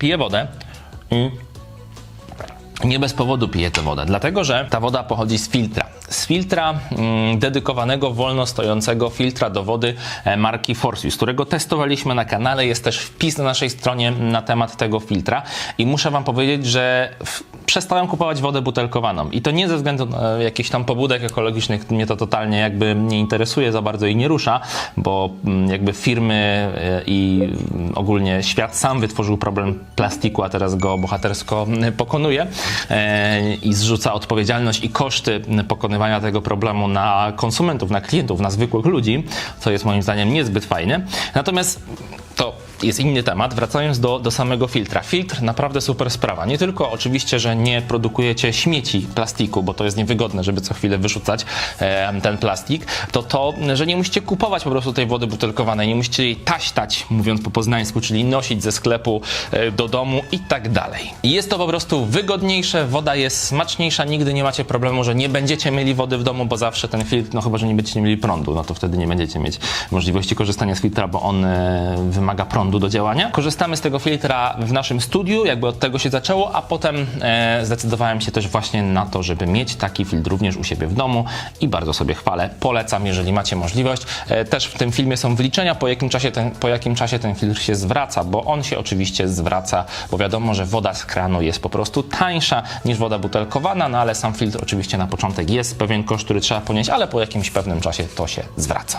Piję wodę i nie bez powodu piję tę wodę, dlatego że ta woda pochodzi z filtra. Z filtra mm, dedykowanego, wolno stojącego filtra do wody e, marki Forsius, którego testowaliśmy na kanale. Jest też wpis na naszej stronie na temat tego filtra. I muszę Wam powiedzieć, że przestałem kupować wodę butelkowaną. I to nie ze względu na jakichś tam pobudek ekologicznych, mnie to totalnie jakby nie interesuje za bardzo i nie rusza, bo mm, jakby firmy e, i mm, ogólnie świat sam wytworzył problem plastiku, a teraz go bohatersko pokonuje e, i zrzuca odpowiedzialność i koszty pokonywania tego problemu na konsumentów, na klientów, na zwykłych ludzi, co jest moim zdaniem niezbyt fajne. Natomiast to jest inny temat. Wracając do, do samego filtra. Filtr naprawdę super sprawa. Nie tylko oczywiście, że nie produkujecie śmieci plastiku, bo to jest niewygodne, żeby co chwilę wyrzucać e, ten plastik, to to, że nie musicie kupować po prostu tej wody butelkowanej, nie musicie jej taśtać, mówiąc po poznańsku, czyli nosić ze sklepu e, do domu i tak dalej. Jest to po prostu wygodniejsze, woda jest smaczniejsza, nigdy nie macie problemu, że nie będziecie mieli wody w domu, bo zawsze ten filtr, no chyba, że nie będziecie mieli prądu, no to wtedy nie będziecie mieć możliwości korzystania z filtra, bo on e, wymaga prądu do działania. Korzystamy z tego filtra w naszym studiu, jakby od tego się zaczęło, a potem e, zdecydowałem się też właśnie na to, żeby mieć taki filtr również u siebie w domu i bardzo sobie chwalę. Polecam, jeżeli macie możliwość. E, też w tym filmie są wyliczenia, po jakim, czasie ten, po jakim czasie ten filtr się zwraca, bo on się oczywiście zwraca, bo wiadomo, że woda z kranu jest po prostu tańsza niż woda butelkowana, no ale sam filtr oczywiście na początek jest pewien koszt, który trzeba ponieść, ale po jakimś pewnym czasie to się zwraca.